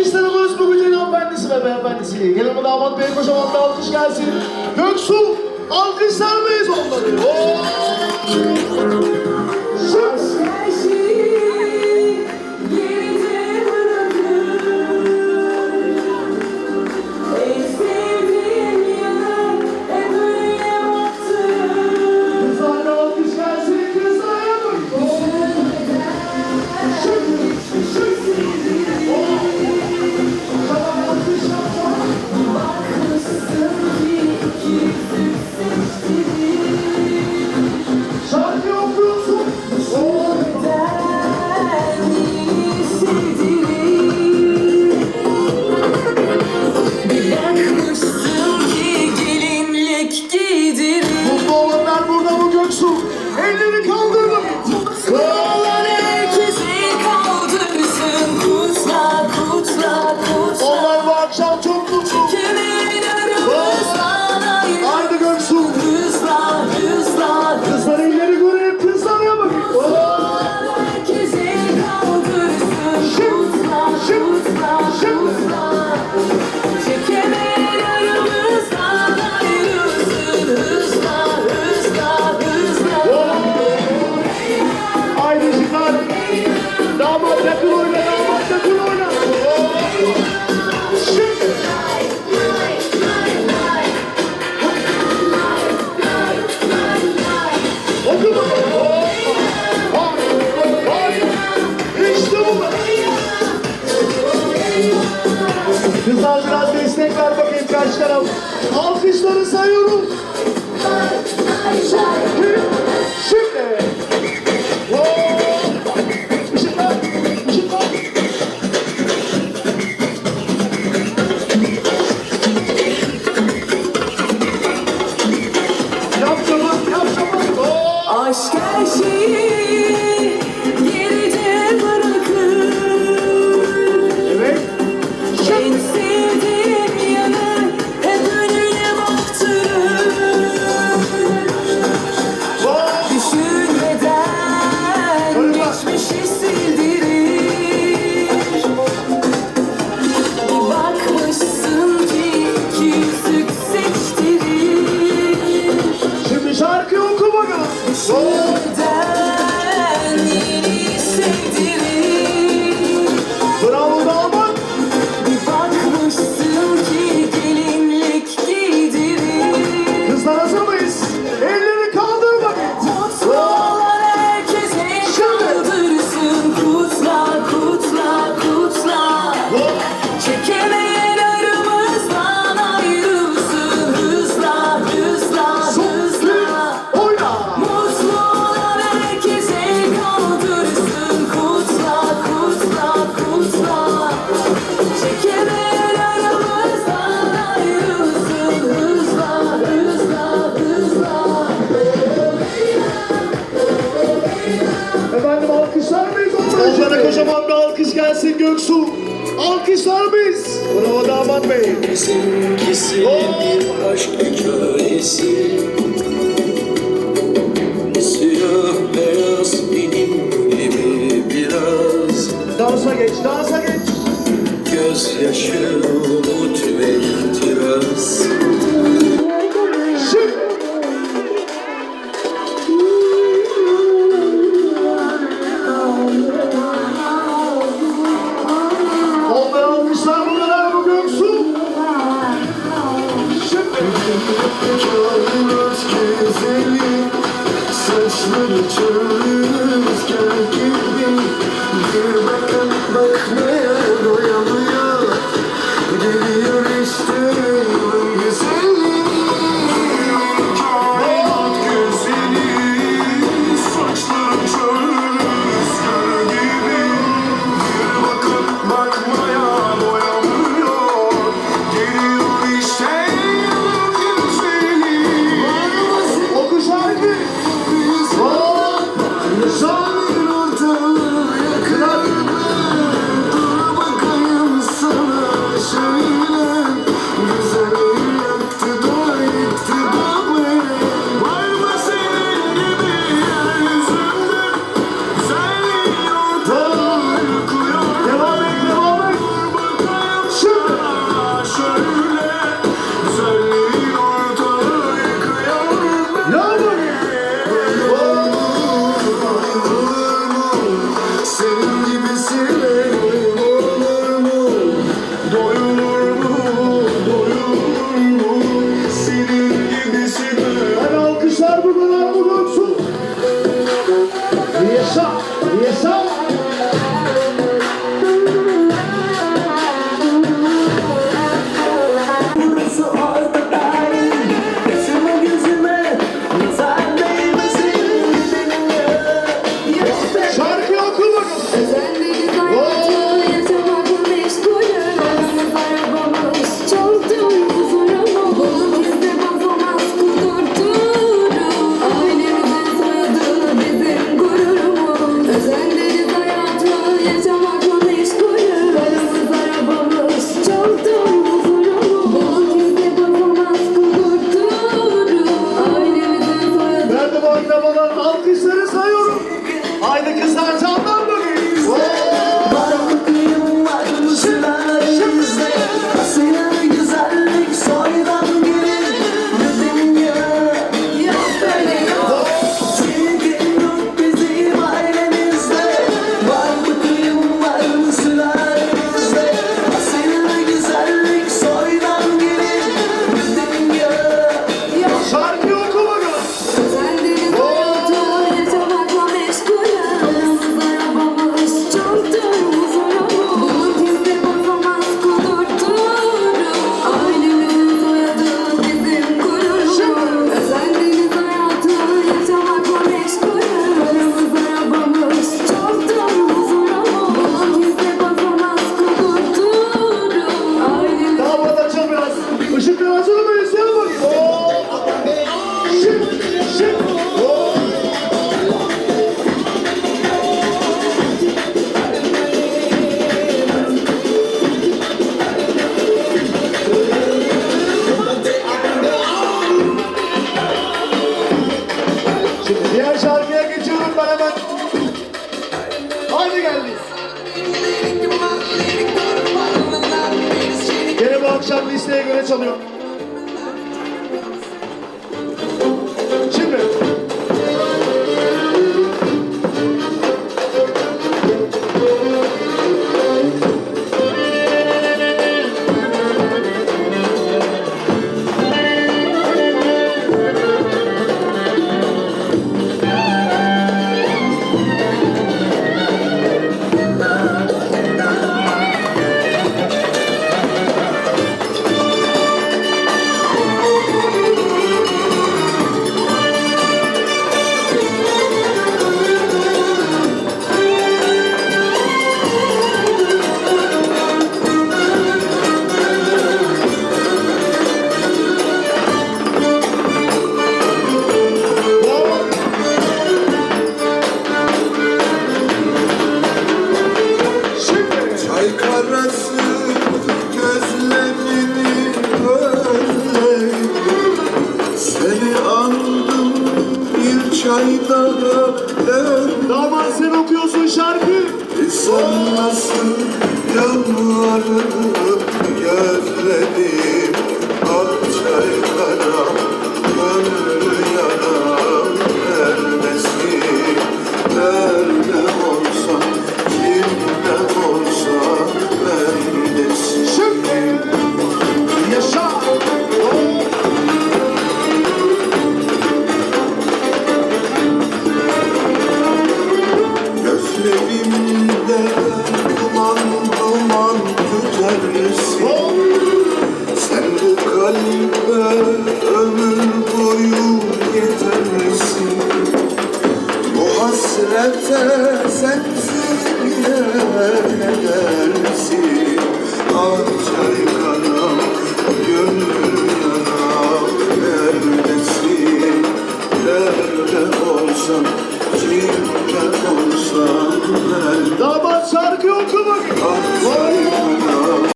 Pakistan'ın Özgür Hoca'nın hanımefendisi ve beyefendisiyle gelin damat bey kocaman bir alkış gelsin. Göksu alkışlar mıyız onları? Şans! sayıyorum. Şimdi. Işıklar, Aşk her şeyi. Onlara kocaman bir alkış gelsin Göksu. Alkışlar mıyız? Bravo damat bey. Bizimkisinin oh. aşk kölesi. İsteğe göre çalıyor. Sen nasıl grande, né?